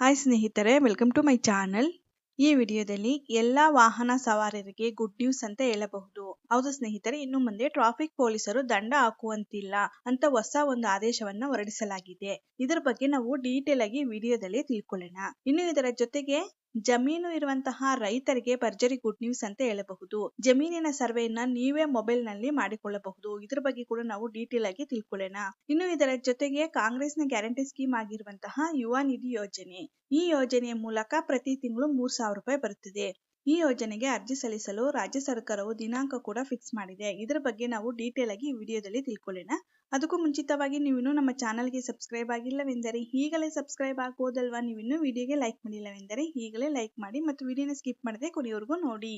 Hi ಸ್ನೇಹಿತರೆ welcome to my channel ಈ ವಿಡಿಯೋದಲ್ಲಿ ಎಲ್ಲಾ ವಾಹನ ಸವಾರರಿಗೆ ಗುಡ್ ನ್ಯೂಸ್ ಅಂತ ಹೇಳಬಹುದು. ಹೌದು ಸ್ನೇಹಿತರೆ, ಇನ್ನು ಮುಂದೆ ಟ್ರಾಫಿಕ್ ಪೊಲೀಸರು ದಂಡ ಹಾಕುವಂತಿಲ್ಲ ಅಂತ ಹೊಸ ಒಂದು ಆದೇಶವನ್ನ ಹೊರಡಿಸಲಾಗಿದೆ. ಇದರ ಬಗ್ಗೆ ನಾವು ಡೀಟೇಲ್ ಆಗಿ ವಿಡಿಯೋದಲ್ಲಿ ತಿಳ್ಕೊಳ್ಳೋಣ. ಇನ್ನು ಇದರ ಜೊತೆಗೆ ಜಮೀನು ಇರುವಂತಹ ರೈತರಿಗೆ ಭರ್ಜರಿ ಗುಡ್ ನ್ಯೂಸ್ ಅಂತ ಹೇಳಬಹುದು. ಜಮೀನಿನ ಸರ್ವೆಯನ್ನ ನೀವೇ ಮೊಬೈಲ್ನಲ್ಲಿ ಮಾಡಿಕೊಳ್ಳಬಹುದು. ಇದ್ರ ಬಗ್ಗೆ ಕೂಡ ನಾವು ಡೀಟೇಲ್ ಆಗಿ ತಿಳ್ಕೊಳ್ಳೋಣ. ಇನ್ನು ಇದರ ಜೊತೆಗೆ ಕಾಂಗ್ರೆಸ್ನ ಗ್ಯಾರಂಟಿ ಸ್ಕೀಮ್ ಆಗಿರುವಂತಹ ಯುವ ನಿಧಿ ಯೋಜನೆ. ಈ ಯೋಜನೆಯ ಮೂಲಕ ಪ್ರತಿ ತಿಂಗಳು ಮೂರ್ ಸಾವಿರ ರೂಪಾಯಿ ಬರುತ್ತಿದೆ. ಈ ಯೋಜನೆಗೆ ಅರ್ಜಿ ಸಲ್ಲಿಸಲು ರಾಜ್ಯ ಸರ್ಕಾರವು ದಿನಾಂಕ ಕೂಡ ಫಿಕ್ಸ್ ಮಾಡಿದೆ. ಇದರ ಬಗ್ಗೆ ನಾವು ಡೀಟೇಲ್ ಆಗಿ ವಿಡಿಯೋದಲ್ಲಿ ತಿಳ್ಕೊಳ್ಳೋಣ. ಅದಕ್ಕೂ ಮುಂಚಿತವಾಗಿ ನೀವಿನ್ನೂ ನಮ್ಮ ಚಾನಲ್ಗೆ ಸಬ್ಸ್ಕ್ರೈಬ್ ಆಗಿಲ್ಲವೆಂದರೆ ಈಗಲೇ ಸಬ್ಸ್ಕ್ರೈಬ್ ಆಗೋದಲ್ವಾ ನೀವಿನ್ನೂ ವಿಡಿಯೋಗೆ ಲೈಕ್ ಮಾಡಿಲ್ಲವೆಂದರೆ ಈಗಲೇ ಲೈಕ್ ಮಾಡಿ ಮತ್ತು ವಿಡಿಯೋನ ಸ್ಕಿಪ್ ಮಾಡದೆ ಕೊನೆಯವರೆಗೂ ನೋಡಿ.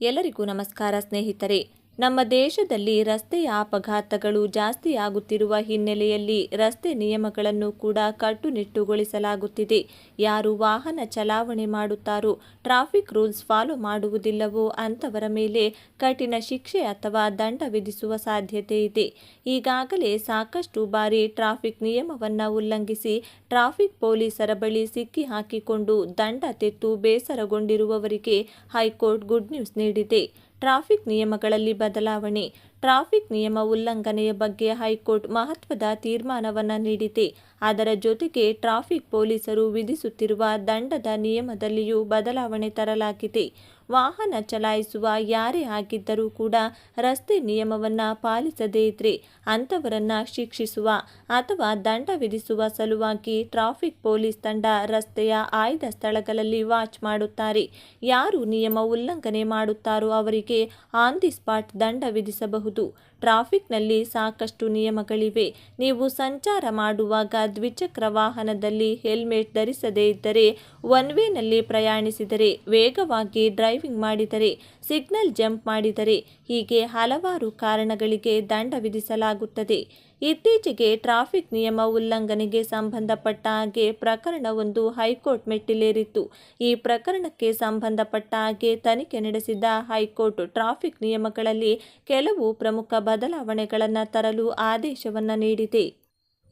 ಎಲ್ಲರಿಗೂ ನಮಸ್ಕಾರ ಸ್ನೇಹಿತರೆ. ನಮ್ಮ ದೇಶದಲ್ಲಿ ರಸ್ತೆಯ ಅಪಘಾತಗಳು ಜಾಸ್ತಿಯಾಗುತ್ತಿರುವ ಹಿನ್ನೆಲೆಯಲ್ಲಿ ರಸ್ತೆ ನಿಯಮಗಳನ್ನು ಕೂಡ ಕಟ್ಟುನಿಟ್ಟುಗೊಳಿಸಲಾಗುತ್ತಿದೆ. ಯಾರು ವಾಹನ ಚಲಾವಣೆ ಮಾಡುತ್ತಾರೋ, ಟ್ರಾಫಿಕ್ ರೂಲ್ಸ್ ಫಾಲೋ ಮಾಡುವುದಿಲ್ಲವೋ ಅಂಥವರ ಮೇಲೆ ಕಠಿಣ ಶಿಕ್ಷೆ ಅಥವಾ ದಂಡ ವಿಧಿಸುವ ಸಾಧ್ಯತೆ ಇದೆ. ಈಗಾಗಲೇ ಸಾಕಷ್ಟು ಬಾರಿ ಟ್ರಾಫಿಕ್ ನಿಯಮವನ್ನು ಉಲ್ಲಂಘಿಸಿ ಟ್ರಾಫಿಕ್ ಪೊಲೀಸರ ಬಳಿ ಸಿಕ್ಕಿ ಹಾಕಿಕೊಂಡು ದಂಡ ತೆತ್ತು ಬೇಸರಗೊಂಡಿರುವವರಿಗೆ ಹೈಕೋರ್ಟ್ ಗುಡ್ ನ್ಯೂಸ್ ನೀಡಿದೆ. ಟ್ರಾಫಿಕ್ ನಿಯಮಗಳಲ್ಲಿ ಬದಲಾವಣೆ ಟ್ರಾಫಿಕ್ ನಿಯಮ ಉಲ್ಲಂಘನೆಯ ಬಗ್ಗೆ ಹೈಕೋರ್ಟ್ ಮಹತ್ವದ ತೀರ್ಮಾನವನ್ನು ನೀಡಿದೆ. ಅದರ ಜೊತೆಗೆ ಟ್ರಾಫಿಕ್ ಪೊಲೀಸರು ವಿಧಿಸುತ್ತಿರುವ ದಂಡದ ನಿಯಮದಲ್ಲಿಯೂ ಬದಲಾವಣೆ ತರಲಾಗಿದೆ. ವಾಹನ ಚಲಾಯಿಸುವ ಯಾರೇ ಆಗಿದ್ದರೂ ಕೂಡ ರಸ್ತೆ ನಿಯಮವನ್ನು ಪಾಲಿಸದೇ ಇದ್ರೆ ಅಂಥವರನ್ನು ಶಿಕ್ಷಿಸುವ ಅಥವಾ ದಂಡ ವಿಧಿಸುವ ಸಲುವಾಗಿ ಟ್ರಾಫಿಕ್ ಪೊಲೀಸ್ ತಂಡ ರಸ್ತೆಯ ಆಯ್ದ ಸ್ಥಳಗಳಲ್ಲಿ ವಾಚ್ ಮಾಡುತ್ತಾರೆ. ಯಾರು ನಿಯಮ ಉಲ್ಲಂಘನೆ ಮಾಡುತ್ತಾರೋ ಅವರಿಗೆ ಆನ್ ದಿ ಸ್ಪಾಟ್ ದಂಡ ವಿಧಿಸಬಹುದು. 度 ಟ್ರಾಫಿಕ್ನಲ್ಲಿ ಸಾಕಷ್ಟು ನಿಯಮಗಳಿವೆ. ನೀವು ಸಂಚಾರ ಮಾಡುವಾಗ ದ್ವಿಚಕ್ರ ವಾಹನದಲ್ಲಿ ಹೆಲ್ಮೆಟ್ ಧರಿಸದೇ ಇದ್ದರೆ, ಒನ್ ವೇನಲ್ಲಿ ಪ್ರಯಾಣಿಸಿದರೆ, ವೇಗವಾಗಿ ಡ್ರೈವಿಂಗ್ ಮಾಡಿದರೆ, ಸಿಗ್ನಲ್ ಜಂಪ್ ಮಾಡಿದರೆ, ಹೀಗೆ ಹಲವಾರು ಕಾರಣಗಳಿಗೆ ದಂಡ ವಿಧಿಸಲಾಗುತ್ತದೆ. ಇತ್ತೀಚೆಗೆ ಟ್ರಾಫಿಕ್ ನಿಯಮ ಉಲ್ಲಂಘನೆಗೆ ಸಂಬಂಧಪಟ್ಟ ಹಾಗೆ ಪ್ರಕರಣವೊಂದು ಹೈಕೋರ್ಟ್ ಮೆಟ್ಟಿಲೇರಿತ್ತು. ಈ ಪ್ರಕರಣಕ್ಕೆ ಸಂಬಂಧಪಟ್ಟ ಹಾಗೆ ತನಿಖೆ ನಡೆಸಿದ ಹೈಕೋರ್ಟ್ ಟ್ರಾಫಿಕ್ ನಿಯಮಗಳಲ್ಲಿ ಕೆಲವು ಪ್ರಮುಖ ಬದಲಾವಣೆಗಳನ್ನು ತರಲು ಆದೇಶವನ್ನು ನೀಡಿದೆ.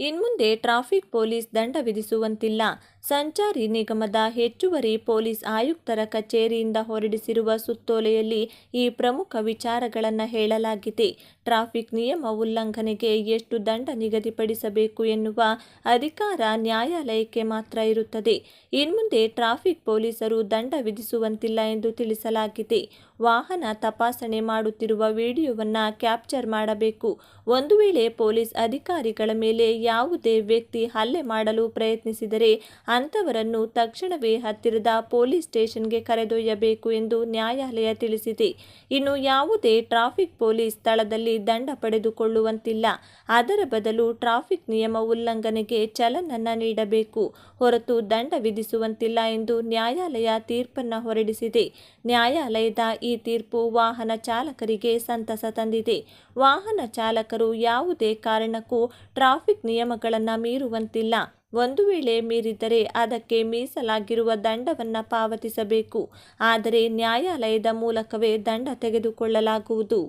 ಇನ್ಮುಂದೆ ಟ್ರಾಫಿಕ್ ಪೊಲೀಸ್ ದಂಡ ವಿಧಿಸುವಂತಿಲ್ಲ. ಸಂಚಾರಿ ನಿಗಮದ ಹೆಚ್ಚುವರಿ ಪೊಲೀಸ್ ಆಯುಕ್ತರ ಕಚೇರಿಯಿಂದ ಹೊರಡಿಸಿರುವ ಸುತ್ತೋಲೆಯಲ್ಲಿ ಈ ಪ್ರಮುಖ ವಿಚಾರಗಳನ್ನು ಹೇಳಲಾಗಿದೆ. ಟ್ರಾಫಿಕ್ ನಿಯಮ ಉಲ್ಲಂಘನೆಗೆ ಎಷ್ಟು ದಂಡ ನಿಗದಿಪಡಿಸಬೇಕು ಎನ್ನುವ ಅಧಿಕಾರ ನ್ಯಾಯಾಲಯಕ್ಕೆ ಮಾತ್ರ ಇರುತ್ತದೆ. ಇನ್ಮುಂದೆ ಟ್ರಾಫಿಕ್ ಪೊಲೀಸರು ದಂಡ ವಿಧಿಸುವಂತಿಲ್ಲ ಎಂದು ತಿಳಿಸಲಾಗಿದೆ. ವಾಹನ ತಪಾಸಣೆ ಮಾಡುತ್ತಿರುವ ವಿಡಿಯೋವನ್ನು ಕ್ಯಾಪ್ಚರ್ ಮಾಡಬೇಕು. ಒಂದು ವೇಳೆ ಪೊಲೀಸ್ ಅಧಿಕಾರಿಗಳ ಮೇಲೆ ಯಾವುದೇ ವ್ಯಕ್ತಿ ಹಲ್ಲೆ ಮಾಡಲು ಪ್ರಯತ್ನಿಸಿದರೆ ಅಂಥವರನ್ನು ತಕ್ಷಣವೇ ಹತ್ತಿರದ ಪೊಲೀಸ್ ಸ್ಟೇಷನ್ಗೆ ಕರೆದೊಯ್ಯಬೇಕು ಎಂದು ನ್ಯಾಯಾಲಯ ತಿಳಿಸಿದೆ. ಇನ್ನು ಯಾವುದೇ ಟ್ರಾಫಿಕ್ ಪೊಲೀಸ್ ಸ್ಥಳದಲ್ಲಿ ದಂಡ ಪಡೆದುಕೊಳ್ಳುವಂತಿಲ್ಲ. ಅದರ ಬದಲು ಟ್ರಾಫಿಕ್ ನಿಯಮ ಉಲ್ಲಂಘನೆಗೆ ಚಲನನ್ನ ನೀಡಬೇಕು. ಹೊರತು ದಂಡ ವಿಧಿಸುವಂತಿಲ್ಲ ಎಂದು ನ್ಯಾಯಾಲಯ ತೀರ್ಪನ್ನು ಹೊರಡಿಸಿದೆ. ನ್ಯಾಯಾಲಯದ ಈ ತೀರ್ಪು ವಾಹನ ಚಾಲಕರಿಗೆ ಸಂತಸ ತಂದಿದೆ. ವಾಹನ ಚಾಲಕರು ಯಾವುದೇ ಕಾರಣಕ್ಕೂ ಟ್ರಾಫಿಕ್ ನಿಯಮಗಳನ್ನು ಮೀರುವಂತಿಲ್ಲ. ಒಂದು ವೇಳೆ ಮೀರಿದರೆ ಅದಕ್ಕೆ ಮೀಸಲಾಗಿರುವ ದಂಡವನ್ನು ಪಾವತಿಸಬೇಕು. ಆದರೆ ನ್ಯಾಯಾಲಯದ ಮೂಲಕವೇ ದಂಡ ತೆಗೆದುಕೊಳ್ಳಲಾಗುವುದು.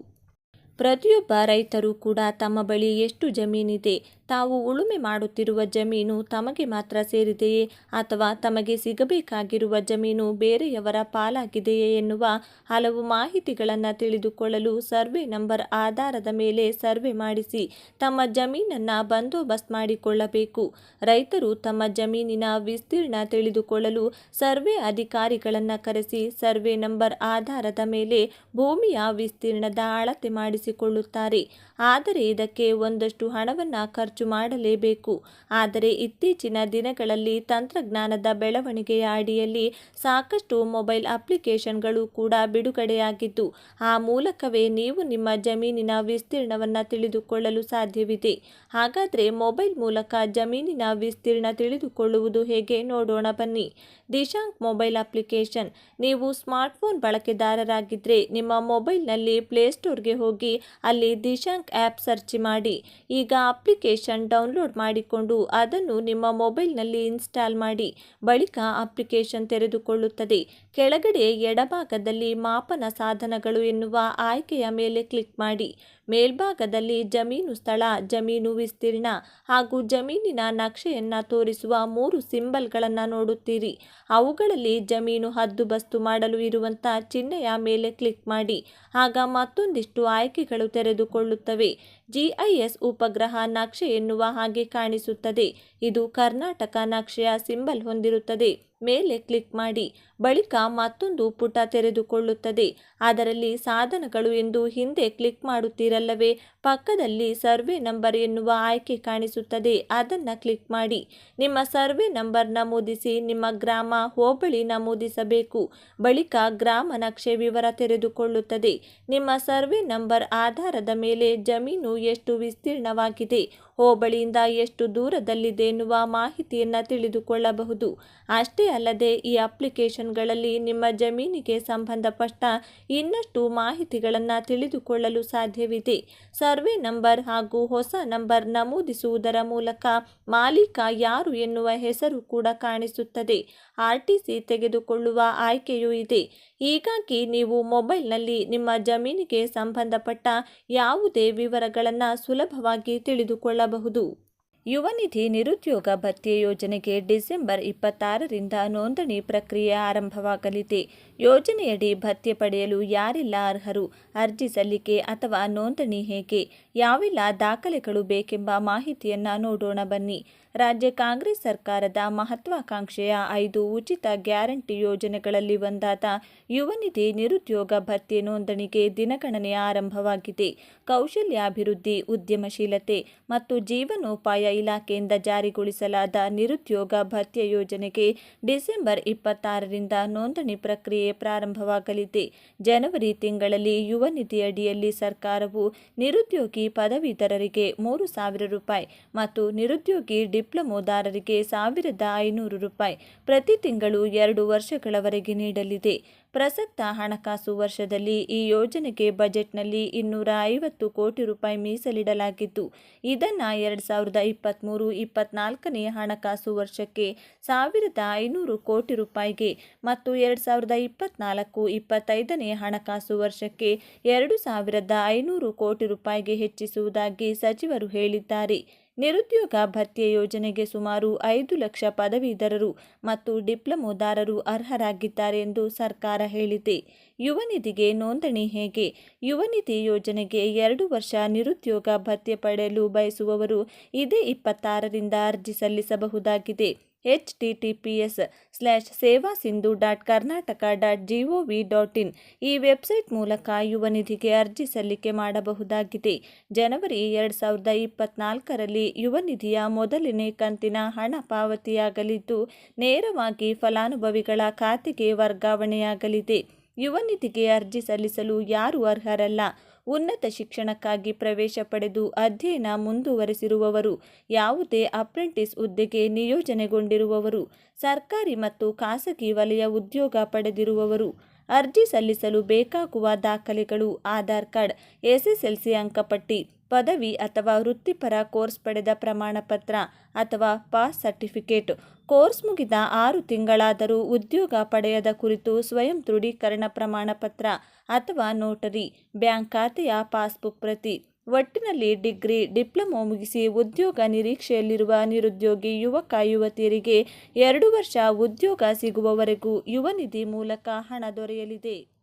ಪ್ರತಿಯೊಬ್ಬ ರೈತರು ಕೂಡ ತಮ್ಮ ಬಳಿ ಎಷ್ಟು ಜಮೀನಿದೆ? ತಾವು ಉಳುಮೆ ಮಾಡುತ್ತಿರುವ ಜಮೀನು ತಮಗೆ ಮಾತ್ರ ಸೇರಿದೆಯೇ ಅಥವಾ ತಮಗೆ ಸಿಗಬೇಕಾಗಿರುವ ಜಮೀನು ಬೇರೆಯವರ ಪಾಲಾಗಿದೆಯೇ ಎನ್ನುವ ಹಲವು ಮಾಹಿತಿಗಳನ್ನು ತಿಳಿದುಕೊಳ್ಳಲು ಸರ್ವೆ ನಂಬರ್ ಆಧಾರದ ಮೇಲೆ ಸರ್ವೆ ಮಾಡಿಸಿ ತಮ್ಮ ಜಮೀನನ್ನು ಬಂದೋಬಸ್ತ್ ಮಾಡಿಕೊಳ್ಳಬೇಕು. ರೈತರು ತಮ್ಮ ಜಮೀನಿನ ವಿಸ್ತೀರ್ಣ ತಿಳಿದುಕೊಳ್ಳಲು ಸರ್ವೆ ಅಧಿಕಾರಿಗಳನ್ನು ಕರೆಸಿ ಸರ್ವೆ ನಂಬರ್ ಆಧಾರದ ಮೇಲೆ ಭೂಮಿಯ ವಿಸ್ತೀರ್ಣದ ಅಳತೆ ಮಾಡಿಸಿಕೊಳ್ಳುತ್ತಾರೆ. ಆದರೆ ಇದಕ್ಕೆ ಒಂದಷ್ಟು ಹಣವನ್ನು ಖರ್ಚು ಮಾಡಲೇಬೇಕು. ಆದರೆ ಇತ್ತೀಚಿನ ದಿನಗಳಲ್ಲಿ ತಂತ್ರಜ್ಞಾನದ ಬೆಳವಣಿಗೆಯ ಅಡಿಯಲ್ಲಿ ಸಾಕಷ್ಟು ಮೊಬೈಲ್ ಅಪ್ಲಿಕೇಶನ್ಗಳು ಕೂಡ ಬಿಡುಗಡೆಯಾಗಿದ್ದು, ಆ ಮೂಲಕವೇ ನೀವು ನಿಮ್ಮ ಜಮೀನಿನ ವಿಸ್ತೀರ್ಣವನ್ನು ತಿಳಿದುಕೊಳ್ಳಲು ಸಾಧ್ಯವಿದೆ. ಹಾಗಾದರೆ ಮೊಬೈಲ್ ಮೂಲಕ ಜಮೀನಿನ ವಿಸ್ತೀರ್ಣ ತಿಳಿದುಕೊಳ್ಳುವುದು ಹೇಗೆ ನೋಡೋಣ ಬನ್ನಿ. Dishank mobile application. ನೀವು ಸ್ಮಾರ್ಟ್ಫೋನ್ ಬಳಕೆದಾರರಾಗಿದ್ದರೆ ನಿಮ್ಮ ಮೊಬೈಲ್ನಲ್ಲಿ ಪ್ಲೇಸ್ಟೋರ್ಗೆ ಹೋಗಿ ಅಲ್ಲಿ ದಿಶಾಂಕ್ ಆ್ಯಪ್ ಸರ್ಚ್ ಮಾಡಿ. ಈಗ ಅಪ್ಲಿಕೇಶನ್ ಡೌನ್ಲೋಡ್ ಮಾಡಿಕೊಂಡು ಅದನ್ನು ನಿಮ್ಮ ಮೊಬೈಲ್ನಲ್ಲಿ ಇನ್ಸ್ಟಾಲ್ ಮಾಡಿ, ಬಳಿಕ ಅಪ್ಲಿಕೇಶನ್ ತೆರೆದುಕೊಳ್ಳುತ್ತದೆ. ಕೆಳಗಡೆ ಎಡಭಾಗದಲ್ಲಿ ಮಾಪನ ಸಾಧನಗಳು ಎನ್ನುವ ಆಯ್ಕೆಯ ಮೇಲೆ ಕ್ಲಿಕ್ ಮಾಡಿ. ಮೇಲ್ಭಾಗದಲ್ಲಿ ಜಮೀನು ಸ್ಥಳ, ಜಮೀನು ವಿಸ್ತೀರ್ಣ ಹಾಗೂ ಜಮೀನಿನ ನಕ್ಷೆಯನ್ನು ತೋರಿಸುವ ಮೂರು ಸಿಂಬಲ್ಗಳನ್ನು ನೋಡುತ್ತೀರಿ. ಅವುಗಳಲ್ಲಿ ಜಮೀನು ಹದ್ದುಬಸ್ತು ಮಾಡಲು ಇರುವಂಥ ಚಿಹ್ನೆಯ ಮೇಲೆ ಕ್ಲಿಕ್ ಮಾಡಿ, ಆಗ ಮತ್ತೊಂದಿಷ್ಟು ಆಯ್ಕೆಗಳು ತೆರೆದುಕೊಳ್ಳುತ್ತವೆ. ಜಿಐಎಸ್ ಉಪಗ್ರಹ ನಕ್ಷೆ ಎನ್ನುವ ಹಾಗೆ ಕಾಣಿಸುತ್ತದೆ. ಇದು ಕರ್ನಾಟಕ ನಕ್ಷೆಯ ಸಿಂಬಲ್ ಹೊಂದಿರುತ್ತದೆ. ಮೇಲೆ ಕ್ಲಿಕ್ ಮಾಡಿ ಬಳಿಕ ಮತ್ತೊಂದು ಪುಟ ತೆರೆದುಕೊಳ್ಳುತ್ತದೆ. ಅದರಲ್ಲಿ ಸಾಧನಗಳು ಎಂದು ಹಿಂದೆ ಕ್ಲಿಕ್ ಮಾಡುತ್ತೀರಲ್ಲವೇ, ಪಕ್ಕದಲ್ಲಿ ಸರ್ವೆ ನಂಬರ್ ಎನ್ನುವ ಆಯ್ಕೆ ಕಾಣಿಸುತ್ತದೆ, ಅದನ್ನು ಕ್ಲಿಕ್ ಮಾಡಿ. ನಿಮ್ಮ ಸರ್ವೆ ನಂಬರ್ ನಮೂದಿಸಿ, ನಿಮ್ಮ ಗ್ರಾಮ, ಹೋಬಳಿ ನಮೂದಿಸಬೇಕು. ಬಳಿಕ ಗ್ರಾಮ ನಕ್ಷೆ ವಿವರ ತೆರೆದುಕೊಳ್ಳುತ್ತದೆ. ನಿಮ್ಮ ಸರ್ವೆ ನಂಬರ್ ಆಧಾರದ ಮೇಲೆ ಜಮೀನು ಎಷ್ಟು ವಿಸ್ತೀರ್ಣವಾಗಿದೆ ಹೋಬಳಿಯಿಂದ ಎಷ್ಟು ದೂರದಲ್ಲಿದೆ ಎನ್ನುವ ಮಾಹಿತಿಯನ್ನು ತಿಳಿದುಕೊಳ್ಳಬಹುದು. ಅಷ್ಟೇ ಅಲ್ಲದೆ ಈ ಅಪ್ಲಿಕೇಶನ್ಗಳಲ್ಲಿ ನಿಮ್ಮ ಜಮೀನಿಗೆ ಸಂಬಂಧಪಟ್ಟ ಇನ್ನಷ್ಟು ಮಾಹಿತಿಗಳನ್ನು ತಿಳಿದುಕೊಳ್ಳಲು ಸಾಧ್ಯವಿದೆ. ಸರ್ವೆ ನಂಬರ್ ಹಾಗೂ ಹೊಸ ನಂಬರ್ ನಮೂದಿಸುವುದರ ಮೂಲಕ ಮಾಲೀಕ ಯಾರು ಎನ್ನುವ ಹೆಸರು ಕೂಡ ಕಾಣಿಸುತ್ತದೆ. ಆರ್ ಟಿ ಸಿ ತೆಗೆದುಕೊಳ್ಳುವ ಆಯ್ಕೆಯೂ ಇದೆ. ಹೀಗಾಗಿ ನೀವು ಮೊಬೈಲ್ನಲ್ಲಿ ನಿಮ್ಮ ಜಮೀನಿಗೆ ಸಂಬಂಧಪಟ್ಟ ಯಾವುದೇ ವಿವರಗಳನ್ನು ಸುಲಭವಾಗಿ ತಿಳಿದುಕೊಳ್ಳಬಹುದು. ಯುವ ನಿಧಿ ನಿರುದ್ಯೋಗ ಭತ್ಯೆ ಯೋಜನೆಗೆ ಡಿಸೆಂಬರ್ ಇಪ್ಪತ್ತಾರರಿಂದ ನೋಂದಣಿ ಪ್ರಕ್ರಿಯೆ ಆರಂಭವಾಗಲಿದೆ. ಯೋಜನೆಯಡಿ ಭತ್ಯೆ ಪಡೆಯಲು ಯಾರೆಲ್ಲ ಅರ್ಹರು, ಅರ್ಜಿ ಸಲ್ಲಿಕೆ ಅಥವಾ ನೋಂದಣಿ ಹೇಗೆ, ಯಾವೆಲ್ಲ ದಾಖಲೆಗಳು ಬೇಕೆಂಬ ಮಾಹಿತಿಯನ್ನು ನೋಡೋಣ ಬನ್ನಿ. ರಾಜ್ಯ ಕಾಂಗ್ರೆಸ್ ಸರ್ಕಾರದ ಮಹತ್ವಾಕಾಂಕ್ಷೆಯ ಐದು ಉಚಿತ ಗ್ಯಾರಂಟಿ ಯೋಜನೆಗಳಲ್ಲಿ ಒಂದಾದ ಯುವ ನಿಧಿ ನಿರುದ್ಯೋಗ ಭತ್ಯೆ ನೋಂದಣಿಗೆ ದಿನಗಣನೆ ಆರಂಭವಾಗಿದೆ. ಕೌಶಲ್ಯಾಭಿವೃದ್ಧಿ, ಉದ್ಯಮಶೀಲತೆ ಮತ್ತು ಜೀವನೋಪಾಯ ಇಲಾಖೆಯಿಂದ ಜಾರಿಗೊಳಿಸಲಾದ ನಿರುದ್ಯೋಗ ಭತ್ಯೆ ಯೋಜನೆಗೆ ಡಿಸೆಂಬರ್ ಇಪ್ಪತ್ತಾರರಿಂದ ನೋಂದಣಿ ಪ್ರಕ್ರಿಯೆ ಪ್ರಾರಂಭವಾಗಲಿದೆ. ಜನವರಿ ತಿಂಗಳಲ್ಲಿ ಯುವ ನಿಧಿಯಡಿಯಲ್ಲಿ ಸರ್ಕಾರವು ನಿರುದ್ಯೋಗಿ ಪದವೀಧರರಿಗೆ ಮೂರು ಸಾವಿರ ರೂಪಾಯಿ ಮತ್ತು ನಿರುದ್ಯೋಗಿ ಡಿಪ್ಲೊಮೊದಾರರಿಗೆ ಸಾವಿರದ ಐನೂರು ರೂಪಾಯಿ ಪ್ರತಿ ತಿಂಗಳು ಎರಡು ವರ್ಷಗಳವರೆಗೆ ನೀಡಲಿದೆ. ಪ್ರಸಕ್ತ ಹಣಕಾಸು ವರ್ಷದಲ್ಲಿ ಈ ಯೋಜನೆಗೆ ಬಜೆಟ್ನಲ್ಲಿ ಇನ್ನೂರ ಐವತ್ತು ಕೋಟಿ ರೂಪಾಯಿ ಮೀಸಲಿಡಲಾಗಿದ್ದು, ಇದನ್ನು ಎರಡು ಸಾವಿರದ ಇಪ್ಪತ್ತ್ಮೂರು ಇಪ್ಪತ್ನಾಲ್ಕನೇ ಹಣಕಾಸು ವರ್ಷಕ್ಕೆ ಸಾವಿರದ ಐನೂರು ಕೋಟಿ ರೂಪಾಯಿಗೆ ಮತ್ತು ಎರಡು ಸಾವಿರದ ಇಪ್ಪತ್ನಾಲ್ಕು ಇಪ್ಪತ್ತೈದನೇ ಹಣಕಾಸು ವರ್ಷಕ್ಕೆ ಎರಡು ಸಾವಿರದ ಐನೂರು ಕೋಟಿ ರೂಪಾಯಿಗೆ ಹೆಚ್ಚಿಸುವುದಾಗಿ ಸಚಿವರು ಹೇಳಿದ್ದಾರೆ. ನಿರುದ್ಯೋಗ ಭತ್ಯೆ ಯೋಜನೆಗೆ ಸುಮಾರು ಐದು ಲಕ್ಷ ಪದವೀಧರರು ಮತ್ತು ಡಿಪ್ಲೊಮೋದಾರರು ಅರ್ಹರಾಗಿದ್ದಾರೆ ಎಂದು ಸರ್ಕಾರ ಹೇಳಿದೆ. ಯುವ ನಿಧಿಗೆ ನೋಂದಣಿ ಹೇಗೆ? ಯುವ ನಿಧಿ ಯೋಜನೆಗೆ ಎರಡು ವರ್ಷ ನಿರುದ್ಯೋಗ ಭತ್ಯೆ ಪಡೆಯಲು ಬಯಸುವವರು ಇದೇ ಇಪ್ಪತ್ತಾರರಿಂದ ಅರ್ಜಿ ಸಲ್ಲಿಸಬಹುದಾಗಿದೆ. H T T P S slash Seva Sindhu dot Karnataka dot G O V dot in ಈ ವೆಬ್ಸೈಟ್ ಮೂಲಕ ಯುವ ನಿಧಿಗೆ ಅರ್ಜಿ ಸಲ್ಲಿಕೆ ಮಾಡಬಹುದಾಗಿದೆ. ಜನವರಿ ಎರಡು ಸಾವಿರದ ಇಪ್ಪತ್ನಾಲ್ಕರಲ್ಲಿ ಯುವ ನಿಧಿಯ ಮೊದಲನೇ ಕಂತಿನ ಹಣ ಪಾವತಿಯಾಗಲಿದ್ದು, ನೇರವಾಗಿ ಫಲಾನುಭವಿಗಳ ಖಾತೆಗೆ ವರ್ಗಾವಣೆಯಾಗಲಿದೆ. ಯುವ ನಿಧಿಗೆ ಅರ್ಜಿ ಸಲ್ಲಿಸಲು ಯಾರು ಅರ್ಹರಲ್ಲ? ಉನ್ನತ ಶಿಕ್ಷಣಕ್ಕಾಗಿ ಪ್ರವೇಶ ಪಡೆದು ಅಧ್ಯಯನ ಮುಂದುವರೆಸಿರುವವರು, ಯಾವುದೇ ಅಪ್ರೆಂಟಿಸ್ ಹುದ್ದೆಗೆ ನಿಯೋಜನೆಗೊಂಡಿರುವವರು, ಸರ್ಕಾರಿ ಮತ್ತು ಖಾಸಗಿ ವಲಯ ಉದ್ಯೋಗ ಪಡೆದಿರುವವರು, ಅರ್ಜಿ ಸಲ್ಲಿಸಲು ಬೇಕಾಗುವ ದಾಖಲೆಗಳು, ಆಧಾರ್ ಕಾರ್ಡ್, ಎಸ್ಎಸ್ಎಲ್ಸಿ ಅಂಕಪಟ್ಟಿ ಪದವಿ ಅಥವಾ ವೃತ್ತಿಪರ ಕೋರ್ಸ್ ಪಡೆದ ಪ್ರಮಾಣಪತ್ರ ಅಥವಾ ಪಾಸ್ ಸರ್ಟಿಫಿಕೇಟ್. ಕೋರ್ಸ್ ಮುಗಿದ ಆರು ತಿಂಗಳಾದರೂ ಉದ್ಯೋಗ ಪಡೆಯದ ಕುರಿತು ಸ್ವಯಂ ದೃಢೀಕರಣ ಪ್ರಮಾಣಪತ್ರ ಅಥವಾ ನೋಟರಿ, ಬ್ಯಾಂಕ್ ಖಾತೆಯ ಪಾಸ್ಬುಕ್ ಪ್ರತಿ. ಒಟ್ಟಿನಲ್ಲಿ ಡಿಗ್ರಿ, ಡಿಪ್ಲೊಮೊ ಮುಗಿಸಿ ಉದ್ಯೋಗ ನಿರೀಕ್ಷೆಯಲ್ಲಿರುವ ನಿರುದ್ಯೋಗಿ ಯುವಕ, ಯುವತಿಯರಿಗೆ ಎರಡು ವರ್ಷ ಉದ್ಯೋಗ ಸಿಗುವವರೆಗೂ ಯುವ ನಿಧಿ ಮೂಲಕ ಹಣ ದೊರೆಯಲಿದೆ.